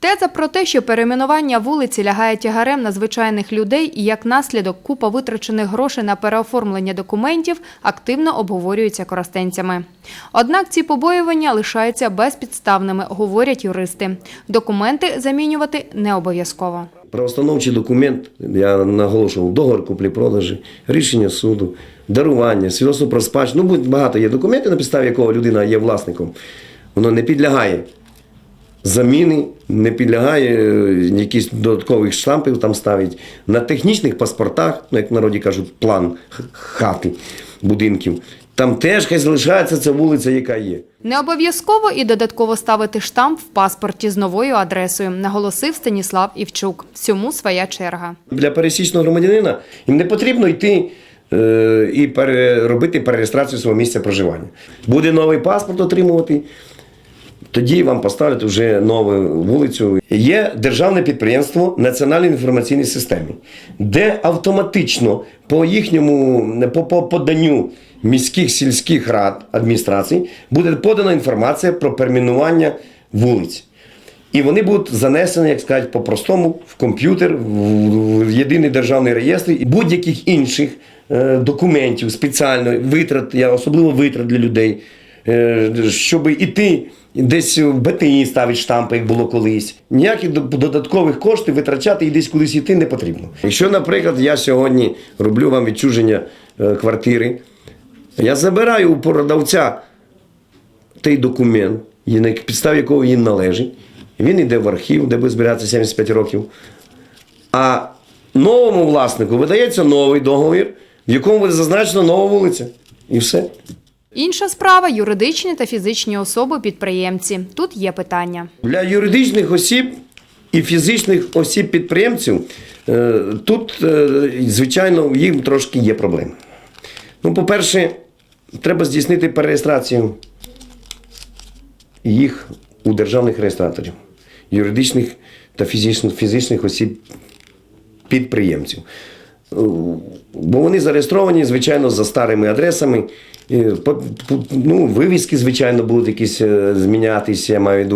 Теза про те, що перейменування вулиці лягає тягарем на звичайних людей і як наслідок купа витрачених грошей на переоформлення документів активно обговорюється коростенцями. Однак ці побоювання лишаються безпідставними, говорять юристи. Документи замінювати не обов'язково. Правостановчий документ, я наголошував, договір куплі-продажі, рішення суду, дарування, свідоцтво про спадщину. Ну, будь- багато є документів, на підставі якого людина є власником. Воно не підлягає заміни, не підлягає е, якісь додаткових штампів там ставить. На технічних паспортах, ну як в народі кажуть, план хати, будинків. Там теж хай залишається ця вулиця, яка є. Не обов'язково і додатково ставити штамп в паспорті з новою адресою, наголосив Станіслав Івчук. Всьому своя черга. Для пересічного громадянина їм не потрібно йти е, і пере, робити перереєстрацію свого місця проживання. Буде новий паспорт отримувати, тоді вам поставлять вже нову вулицю. Є державне підприємство Національної інформаційної системи, де автоматично по їхньому по, по поданню міських сільських рад адміністрацій буде подана інформація про перейменування вулиць. І вони будуть занесені, як сказати, по-простому в комп'ютер, в в єдиний державний реєстр і будь-яких інших е, документів спеціально витрат, я особливо витрат для людей, е, щоб іти десь в БТІ ставити штампи, як було колись. Ніяких додаткових коштів витрачати і десь кудись іти не потрібно. Якщо, наприклад, я сьогодні роблю вам відчуження е, квартири, я забираю у продавця той документ, на підставі якого він належить. Він йде в архів, де буде збиратися 75 років. А новому власнику видається новий договір, в якому буде зазначена нова вулиця. І все. Інша справа юридичні та фізичні особи-підприємці. Тут є питання. Для юридичних осіб і фізичних осіб-підприємців е, тут, е, звичайно, їм трошки є проблеми. Ну, по-перше, треба здійснити перереєстрацію їх у державних реєстраторів, юридичних та фізичних, фізичних осіб підприємців. Бо вони зареєстровані, звичайно, за старими адресами. Е, Ну, вивіски, звичайно, будуть якісь е, змінятися, я маю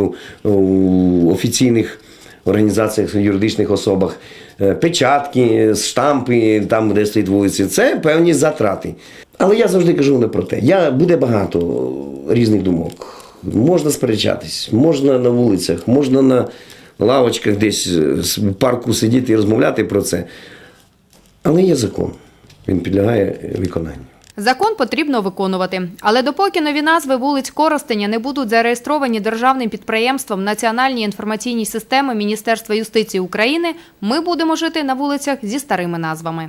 в у офіційних організаціях, юридичних особах, Е, печатки, штампи, там, де стоїть вулиці. Це певні затрати. Але я завжди кажу не про те. Я, буде багато різних думок. Можна сперечатись, можна на вулицях, можна на лавочках десь в парку сидіти і розмовляти про це. Але є закон, він підлягає виконанню. Закон потрібно виконувати. Але допоки нові назви вулиць Коростеня не будуть зареєстровані державним підприємством Національні інформаційні системи Міністерства юстиції України, ми будемо жити на вулицях зі старими назвами.